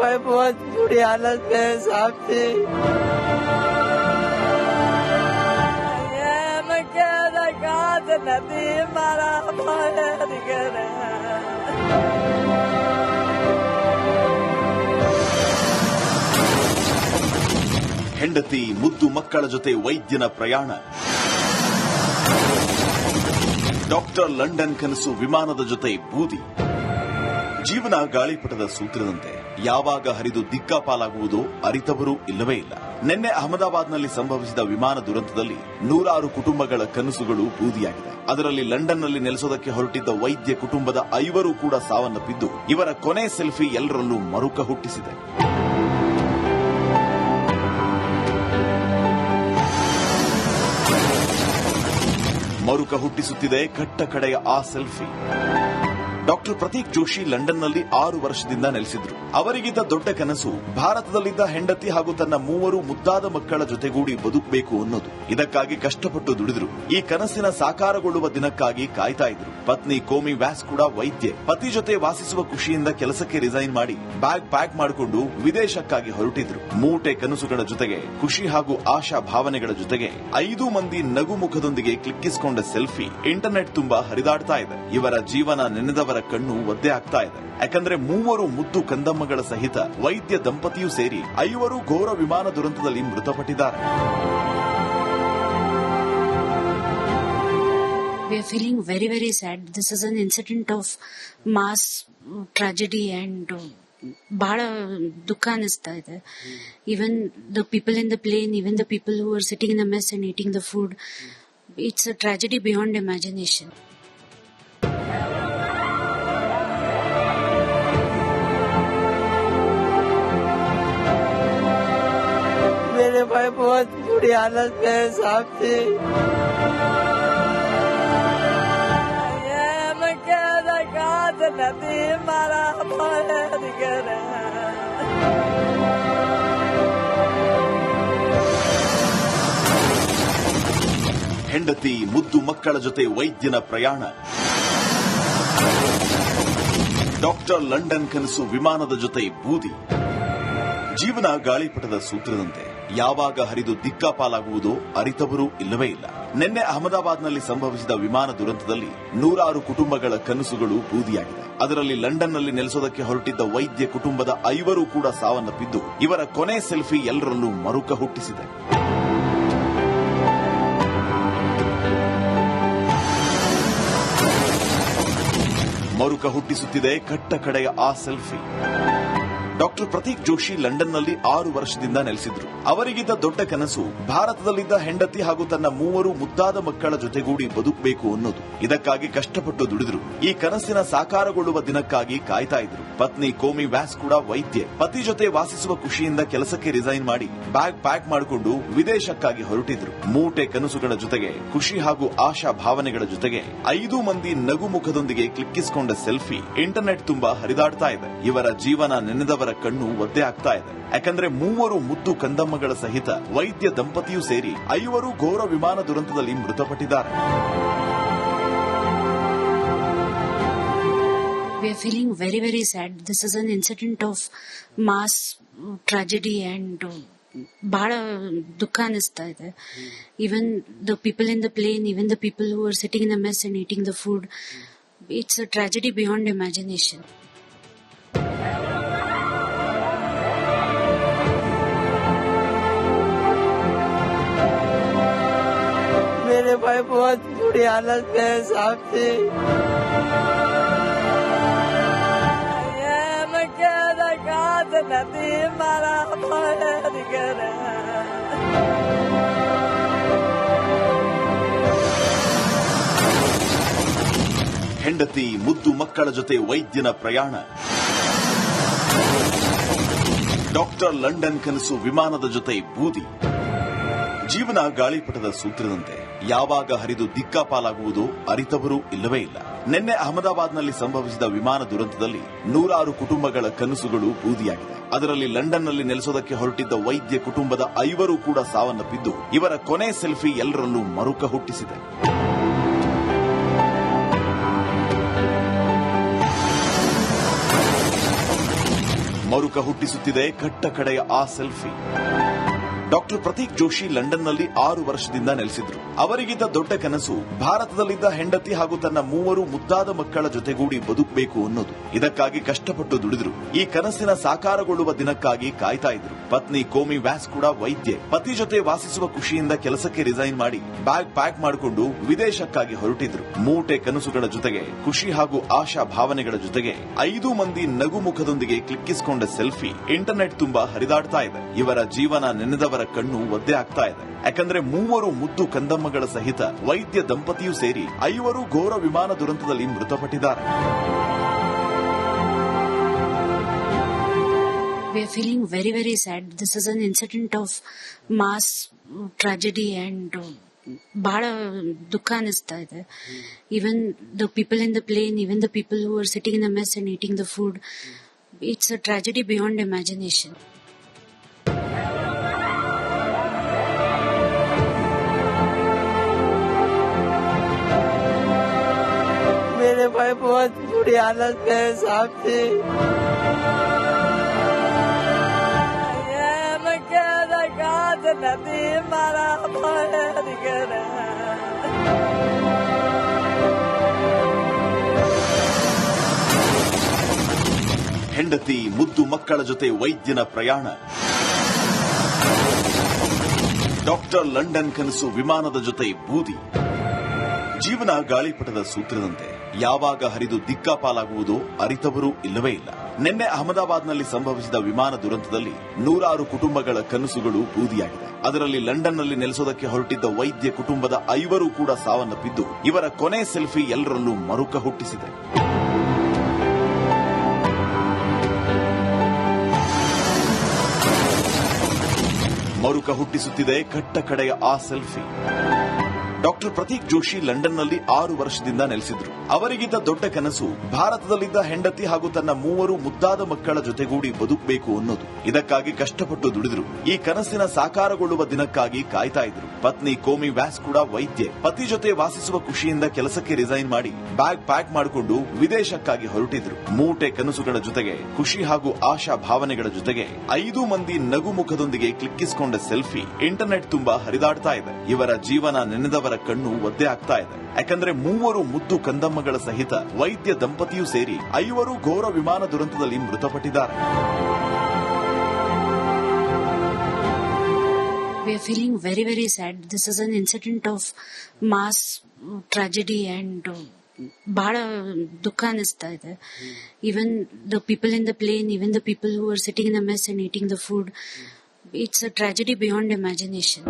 भाई बहुत बुरी हालत में है साहब जी ये मैं कह रहा से नदी मारा भाई निकल ಹೆಂಡತಿ ಮುದ್ದು ಮಕ್ಕಳ ಜೊತೆ ವೈದ್ಯನ ಪ್ರಯಾಣ ಡಾಕ್ಟರ್ ಲಂಡನ್ ಕನಸು ವಿಮಾನದ ಜೊತೆ ಬೂದಿ ಜೀವನ ಗಾಳಿಪಟದ ಸೂತ್ರದಂತೆ ಯಾವಾಗ ಹರಿದು ದಿಕ್ಕಾಪಾಲಾಗುವುದು ಅರಿತವರೂ ಇಲ್ಲವೇ ಇಲ್ಲ. ನಿನ್ನೆ ಅಹಮದಾಬಾದ್ನಲ್ಲಿ ಸಂಭವಿಸಿದ ವಿಮಾನ ದುರಂತದಲ್ಲಿ ನೂರಾರು ಕುಟುಂಬಗಳ ಕನಸುಗಳು ಬೂದಿಯಾಗಿದೆ. ಅದರಲ್ಲಿ ಲಂಡನ್ನಲ್ಲಿ ನೆಲೆಸೋದಕ್ಕೆ ಹೊರಟಿದ್ದ ವೈದ್ಯ ಕುಟುಂಬದ ಐವರು ಕೂಡ ಸಾವನ್ನಪ್ಪಿದ್ದು, ಇವರ ಕೊನೆ ಸೆಲ್ಫಿ ಎಲ್ಲರಲ್ಲೂ ಮರುಕ ಹುಟ್ಟಿಸಿದೆ. ಮರುಕ ಹುಟ್ಟಿಸುತ್ತಿದೆ ಕಟ್ಟ ಕಡೆಯ ಆ ಸೆಲ್ಫಿ. ಡಾಕ್ಟರ್ ಪ್ರತೀಕ್ ಜೋಶಿ ಲಂಡನ್ನಲ್ಲಿ ಆರು ವರ್ಷದಿಂದ ನೆಲೆಸಿದ್ರು. ಅವರಿಗಿದ್ದ ದೊಡ್ಡ ಕನಸು ಭಾರತದಲ್ಲಿದ್ದ ಹೆಂಡತಿ ಹಾಗೂ ತನ್ನ ಮೂವರು ಮುದ್ದಾದ ಮಕ್ಕಳ ಜೊತೆಗೂಡಿ ಬದುಕಬೇಕು ಅನ್ನೋದು. ಇದಕ್ಕಾಗಿ ಕಷ್ಟಪಟ್ಟು ದುಡಿದ್ರು. ಈ ಕನಸಿನ ಸಾಕಾರಗೊಳ್ಳುವ ದಿನಕ್ಕಾಗಿ ಕಾಯ್ತಾ ಇದ್ರು. ಪತ್ನಿ ಕೋಮಿ ವ್ಯಾಸ್ ಕೂಡ ವೈದ್ಯೆ. ಪತಿ ಜೊತೆ ವಾಸಿಸುವ ಖುಷಿಯಿಂದ ಕೆಲಸಕ್ಕೆ ರಿಸೈನ್ ಮಾಡಿ ಬ್ಯಾಗ್ ಪ್ಯಾಕ್ ಮಾಡಿಕೊಂಡು ವಿದೇಶಕ್ಕಾಗಿ ಹೊರಟಿದ್ರು. ಮೂಟೆ ಕನಸುಗಳ ಜೊತೆಗೆ, ಖುಷಿ ಹಾಗೂ ಆಶಾ ಭಾವನೆಗಳ ಜೊತೆಗೆ ಐದು ಮಂದಿ ನಗು ಮುಖದೊಂದಿಗೆ ಕ್ಲಿಕ್ಕಿಸಿಕೊಂಡ ಸೆಲ್ಫಿ ಇಂಟರ್ನೆಟ್ ತುಂಬಾ ಹರಿದಾಡ್ತಾ ಇದೆ. ಇವರ ಜೀವನ ನೆನೆದವರ ಕಣ್ಣು ಒದ್ದೆ ಆಗ್ತಾ ಇದೆ. ಯಾಕಂದ್ರೆ ಮೂವರು ಮುದ್ದು ಕಂದಮ್ಮಗಳ ಸಹಿತ ವೈದ್ಯ ದಂಪತಿಯೂ ಸೇರಿ ಐವರು ಘೋರ ವಿಮಾನ ದುರಂತದಲ್ಲಿ ಮೃತಪಟ್ಟಿದ್ದಾರೆ. We are feeling very very sad. This is an incident of mass tragedy and uh, ಬಹಳ ದುಃಖ ಅನಿಸ್ತಾ ಇದೆ. Even the people in the plane even the people who are sitting in the mess and eating the food it's a tragedy beyond भाई बहुत बुरी हालत में है साहब जी ये मैं कह रहा से नदी मारा भाई निकल ಹೆಂಡತಿ ಮುದ್ದು ಮಕ್ಕಳ ಜೊತೆ ವೈದ್ಯನ ಪ್ರಯಾಣ ಡಾಕ್ಟರ್ ಲಂಡನ್ ಕನಸು ವಿಮಾನದ ಜೊತೆ ಬೂದಿ ಜೀವನ ಗಾಳಿಪಟದ ಸೂತ್ರದಂತೆ ಯಾವಾಗ ಹರಿದು ದಿಕ್ಕಾಪಾಲಾಗುವುದೋ ಅರಿತವರೂ ಇಲ್ಲವೇ ಇಲ್ಲ. ನಿನ್ನೆ ಅಹಮದಾಬಾದ್ನಲ್ಲಿ ಸಂಭವಿಸಿದ ವಿಮಾನ ದುರಂತದಲ್ಲಿ ನೂರಾರು ಕುಟುಂಬಗಳ ಕನಸುಗಳು ಬೂದಿಯಾಗಿದೆ ಅದರಲ್ಲಿ ಲಂಡನ್ನಲ್ಲಿ ನೆಲೆಸೋದಕ್ಕೆ ಹೊರಟಿದ್ದ ವೈದ್ಯ ಕುಟುಂಬದ ಐವರು ಕೂಡ ಸಾವನ್ನಪ್ಪಿದ್ದು, ಇವರ ಕೊನೆ ಸೆಲ್ಫಿ ಎಲ್ಲರನ್ನೂ ಮರುಕ ಹುಟ್ಟಿಸಿದೆ ಮರುಕ ಹುಟ್ಟಿಸುತ್ತಿದೆ ಕಟ್ಟ ಕಡೆಯ ಆ ಸೆಲ್ಫಿ. ಡಾಕ್ಟರ್ ಪ್ರತೀಕ್ ಜೋಶಿ ಲಂಡನ್ನಲ್ಲಿ ಆರು ವರ್ಷದಿಂದ ನೆಲೆಸಿದ್ರು. ಅವರಿಗಿದ್ದ ದೊಡ್ಡ ಕನಸು ಭಾರತದಲ್ಲಿದ್ದ ಹೆಂಡತಿ ಹಾಗೂ ತನ್ನ ಮೂವರು ಮುದ್ದಾದ ಮಕ್ಕಳ ಜೊತೆಗೂಡಿ ಬದುಕಬೇಕು ಅನ್ನೋದು. ಇದಕ್ಕಾಗಿ ಕಷ್ಟಪಟ್ಟು ದುಡಿದ್ರು. ಈ ಕನಸಿನ ಸಾಕಾರಗೊಳ್ಳುವ ದಿನಕ್ಕಾಗಿ ಕಾಯ್ತಾ ಇದ್ರು. ಪತ್ನಿ ಕೋಮಿ ವ್ಯಾಸ್ ಕೂಡ ವೈದ್ಯೆ. ಪತಿ ಜೊತೆ ವಾಸಿಸುವ ಖುಷಿಯಿಂದ ಕೆಲಸಕ್ಕೆ ರಿಸೈನ್ ಮಾಡಿ ಬ್ಯಾಗ್ ಪ್ಯಾಕ್ ಮಾಡಿಕೊಂಡು ವಿದೇಶಕ್ಕಾಗಿ ಹೊರಟಿದ್ರು. ಮೂಟೆ ಕನಸುಗಳ ಜೊತೆಗೆ, ಖುಷಿ ಹಾಗೂ ಆಶಾ ಭಾವನೆಗಳ ಜೊತೆಗೆ ಐದು ಮಂದಿ ನಗು ಮುಖದೊಂದಿಗೆ ಕ್ಲಿಕ್ಕಿಸಿಕೊಂಡ ಸೆಲ್ಫಿ ಇಂಟರ್ನೆಟ್ ತುಂಬಾ ಹರಿದಾಡ್ತಾ ಇದೆ. ಇವರ ಜೀವನ ನೆನೆದವರ ಕಣ್ಣು ಒದ್ದೆ ಆಗ್ತಾ ಇದೆ. ಯಾಕಂದ್ರೆ ಮೂವರು ಮುದ್ದು ಕಂದಮ್ಮಗಳ ಸಹಿತ ವೈದ್ಯ ದಂಪತಿಯೂ ಸೇರಿ ಐವರು ಘೋರ ವಿಮಾನ ದುರಂತದಲ್ಲಿ ಮೃತಪಟ್ಟಿದ್ದಾರೆ. We are feeling very very sad. This is an incident of mass tragedy and uh, ಬಹಳ ದುಃಖ ಅನಿಸ್ತಾ ಇದೆ. Even the people in the plane even the people who are sitting in the mess and eating the food it's a tragedy beyond भाई बहुत बुरी हालत में है साहब जी ये मैं कह रहा से नदी मारा भाई निकल ಹೆಂಡತಿ ಮುದ್ದು ಮಕ್ಕಳ ಜೊತೆ ವೈದ್ಯನ ಪ್ರಯಾಣ ಡಾಕ್ಟರ್ ಲಂಡನ್ ಕನಸು ವಿಮಾನದ ಜೊತೆ ಬೂದಿ ಜೀವನ ಗಾಳಿಪಟದ ಸೂತ್ರದಂತೆ ಯಾವಾಗ ಹರಿದು ದಿಕ್ಕಾಪಾಲಾಗುವುದು ಅರಿತವರೂ ಇಲ್ಲವೇ ಇಲ್ಲ. ನಿನ್ನೆ ಅಹಮದಾಬಾದ್ನಲ್ಲಿ ಸಂಭವಿಸಿದ ವಿಮಾನ ದುರಂತದಲ್ಲಿ ನೂರಾರು ಕುಟುಂಬಗಳ ಕನಸುಗಳು ಬೂದಿಯಾಗಿದೆ. ಅದರಲ್ಲಿ ಲಂಡನ್ನಲ್ಲಿ ನೆಲೆಸೋದಕ್ಕೆ ಹೊರಟಿದ್ದ ವೈದ್ಯ ಕುಟುಂಬದ ಐವರು ಕೂಡ ಸಾವನ್ನಪ್ಪಿದ್ದು, ಇವರ ಕೊನೆ ಸೆಲ್ಫಿ ಎಲ್ಲರನ್ನೂ ಮರುಕ ಹುಟ್ಟಿಸಿದೆ. ಮರುಕ ಹುಟ್ಟಿಸುತ್ತಿದೆ ಕಟ್ಟ ಕಡೆಯ ಆ ಸೆಲ್ಫಿ. ಡಾಕ್ಟರ್ ಪ್ರತೀಕ್ ಜೋಶಿ ಲಂಡನ್ನಲ್ಲಿ ಆರು ವರ್ಷದಿಂದ ನೆಲೆಸಿದ್ರು. ಅವರಿಗಿದ್ದ ದೊಡ್ಡ ಕನಸು ಭಾರತದಲ್ಲಿದ್ದ ಹೆಂಡತಿ ಹಾಗೂ ತನ್ನ ಮೂವರು ಮುದ್ದಾದ ಮಕ್ಕಳ ಜೊತೆಗೂಡಿ ಬದುಕಬೇಕು ಅನ್ನೋದು. ಇದಕ್ಕಾಗಿ ಕಷ್ಟಪಟ್ಟು ದುಡಿದ್ರು. ಈ ಕನಸಿನ ಸಾಕಾರಗೊಳ್ಳುವ ದಿನಕ್ಕಾಗಿ ಕಾಯ್ತಾ ಇದ್ರು. ಪತ್ನಿ ಕೋಮಿ ವ್ಯಾಸ್ ಕೂಡ ವೈದ್ಯ. ಪತಿ ಜೊತೆ ವಾಸಿಸುವ ಖುಷಿಯಿಂದ ಕೆಲಸಕ್ಕೆ ರಿಸೈನ್ ಮಾಡಿ ಬ್ಯಾಗ್ ಪ್ಯಾಕ್ ಮಾಡಿಕೊಂಡು ವಿದೇಶಕ್ಕಾಗಿ ಹೊರಟಿದ್ರು. ಮೂಟೆ ಕನಸುಗಳ ಜೊತೆಗೆ, ಖುಷಿ ಹಾಗೂ ಆಶಾ ಭಾವನೆಗಳ ಜೊತೆಗೆ ಐದು ಮಂದಿ ನಗು ಮುಖದೊಂದಿಗೆ ಕ್ಲಿಕ್ಕಿಸಿಕೊಂಡ ಸೆಲ್ಫಿ ಇಂಟರ್ನೆಟ್ ತುಂಬಾ ಹರಿದಾಡ್ತಾ ಇದೆ. ಇವರ ಜೀವನ ನೆನೆದವರ ಕಣ್ಣು ಒದ್ದೆ ಆಗ್ತಾ ಇದೆ. ಯಾಕಂದ್ರೆ ಮೂವರು ಮುದ್ದು ಕಂದಮ್ಮಗಳ ಸಹಿತ ವೈದ್ಯ ದಂಪತಿಯೂ ಸೇರಿ ಐವರು ಘೋರ ವಿಮಾನ ದುರಂತದಲ್ಲಿ ಮೃತಪಟ್ಟಿದ್ದಾರೆ. We are feeling very, very sad. This is an incident of mass tragedy and uh, ಬಹಳ ದುಃಖ ಅನಿಸ್ತಾ ಇದೆ. Even the people in the plane even the people who are sitting in the mess and eating the food it's a tragedy beyond imagination मेरे भाई बहुत बुरी हालत में है साहब जी नदी मारा ಹೆಂಡತಿ ಮುದ್ದು ಮಕ್ಕಳ ಜೊತೆ ವೈದ್ಯನ ಪ್ರಯಾಣ ಡಾಕ್ಟರ್ ಲಂಡನ್ ಕನಸು ವಿಮಾನದ ಜೊತೆ ಬೂದಿ ಜೀವನ ಗಾಳಿಪಟದ ಸೂತ್ರದಂತೆ ಯಾವಾಗ ಹರಿದು ದಿಕ್ಕಾಪಾಲಾಗುವುದು ಅರಿತವರು ಇಲ್ಲವೇ ಇಲ್ಲ. ನಿನ್ನೆ ಅಹಮದಾಬಾದ್ನಲ್ಲಿ ಸಂಭವಿಸಿದ ವಿಮಾನ ದುರಂತದಲ್ಲಿ ನೂರಾರು ಕುಟುಂಬಗಳ ಕನಸುಗಳು ಬೂದಿಯಾಗಿದೆ. ಅದರಲ್ಲಿ ಲಂಡನ್ನಲ್ಲಿ ನೆಲೆಸೋದಕ್ಕೆ ಹೊರಟಿದ್ದ ವೈದ್ಯ ಕುಟುಂಬದ ಐವರು ಕೂಡ ಸಾವನ್ನಪ್ಪಿದ್ದು, ಇವರ ಕೊನೆ ಸೆಲ್ಫಿ ಎಲ್ಲರನ್ನೂ ಮರುಕ ಹುಟ್ಟಿಸಿದೆ. ಮರುಕ ಹುಟ್ಟಿಸುತ್ತಿದೆ ಕಟ್ಟ ಕಡೆಯ ಆ ಸೆಲ್ಫಿ. ಡಾಕ್ಟರ್ ಪ್ರತೀಕ್ ಜೋಶಿ ಲಂಡನ್ನಲ್ಲಿ ಆರು ವರ್ಷದಿಂದ ನೆಲೆಸಿದ್ರು. ಅವರಿಗಿದ್ದ ದೊಡ್ಡ ಕನಸು ಭಾರತದಲ್ಲಿದ್ದ ಹೆಂಡತಿ ಹಾಗೂ ತನ್ನ ಮೂವರು ಮುದ್ದಾದ ಮಕ್ಕಳ ಜೊತೆಗೂಡಿ ಬದುಕಬೇಕು ಅನ್ನೋದು. ಇದಕ್ಕಾಗಿ ಕಷ್ಟಪಟ್ಟು ದುಡಿದ್ರು. ಈ ಕನಸಿನ ಸಾಕಾರಗೊಳ್ಳುವ ದಿನಕ್ಕಾಗಿ ಕಾಯ್ತಾ ಇದ್ರು. ಪತ್ನಿ ಕೋಮಿ ವ್ಯಾಸ್ ಕೂಡ ವೈದ್ಯ. ಪತಿ ಜೊತೆ ವಾಸಿಸುವ ಖುಷಿಯಿಂದ ಕೆಲಸಕ್ಕೆ ರಿಸೈನ್ ಮಾಡಿ ಬ್ಯಾಗ್ ಪ್ಯಾಕ್ ಮಾಡಿಕೊಂಡು ವಿದೇಶಕ್ಕಾಗಿ ಹೊರಟಿದ್ರು. ಮೂಟೆ ಕನಸುಗಳ ಜೊತೆಗೆ, ಖುಷಿ ಹಾಗೂ ಆಶಾ ಭಾವನೆಗಳ ಜೊತೆಗೆ ಐದು ಮಂದಿ ನಗು ಮುಖದೊಂದಿಗೆ ಕ್ಲಿಕ್ಕಿಸಿಕೊಂಡ ಸೆಲ್ಫಿ ಇಂಟರ್ನೆಟ್ ತುಂಬಾ ಹರಿದಾಡ್ತಾ ಇದೆ. ಇವರ ಜೀವನ ನೆನೆದವರ ಕಣ್ಣು ಒದ್ದೆ ಆಗ್ತಾ ಇದೆ. ಯಾಕಂದ್ರೆ ಮೂವರು ಮುದ್ದು ಕಂದಮ್ಮಗಳ ಸಹಿತ ವೈದ್ಯ ದಂಪತಿಯೂ ಸೇರಿ ಐವರು ಘೋರ ವಿಮಾನ ದುರಂತದಲ್ಲಿ ಮೃತಪಟ್ಟಿದ್ದಾರೆ. We are feeling very, very sad. This is an incident of mass tragedy and uh, ಬಹಳ ದುಃಖ ಅನಿಸ್ತಾ ಇದೆ. Even the people in the plane even the people who are sitting in the mess and eating the food it's a tragedy beyond imagination